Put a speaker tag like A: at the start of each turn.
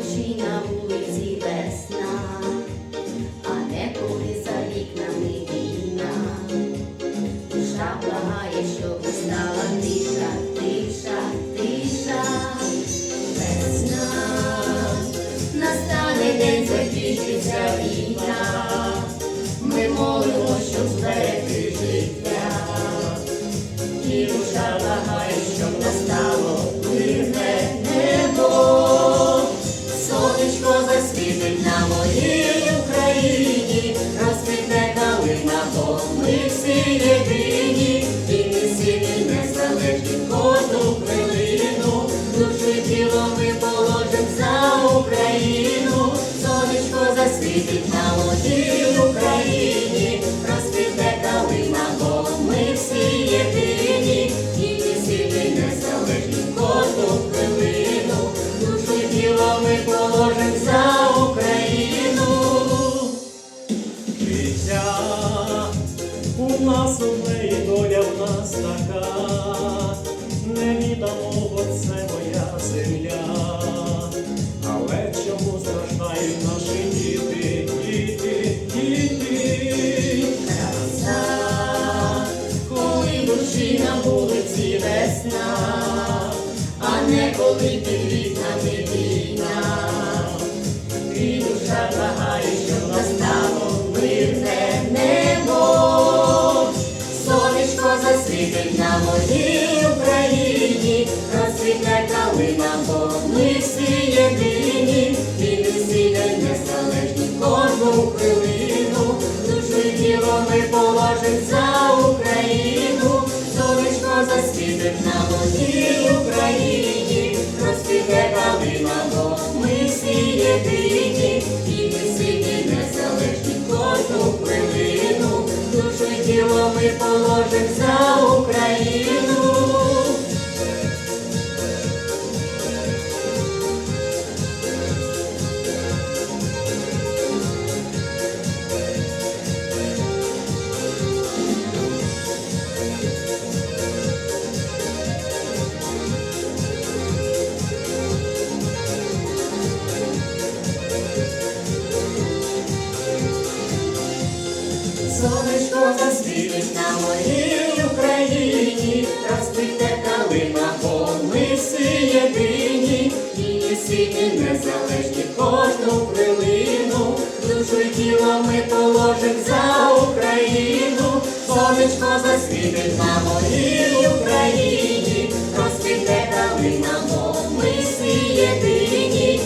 A: вночі на вулиці весна, а не коли за вікнами війна, душа благає, щоб стала тиша, тиша, тиша, весна, настане день закінчиться війна, ми молимо, щоб зберег. Розквітне калина, бо ми всі єдині, і ми сильні, незалежні кожну хвилину. Душу тіло ми положим за Україну, сонечко засвітить на моїй Україні, розквітне калина, бо ми всі єдині, і ми сильні, незалежні кожну
B: Нас одне і доля в нас така, невідомого це моя земля. Але чому страждають наші діти, діти, діти?
A: Краса, коли душі на вулиці весна, а не коли під вікнами війна. Калина, сонечко засвітить на моїй Україні, розбите калина, бо ми всі єдині, її сині незалежні кожну хвилину, душу й тіло ми положим за Україну, сонечко засвітить на моїй Україні, розбите калина, бо ми всі єдині.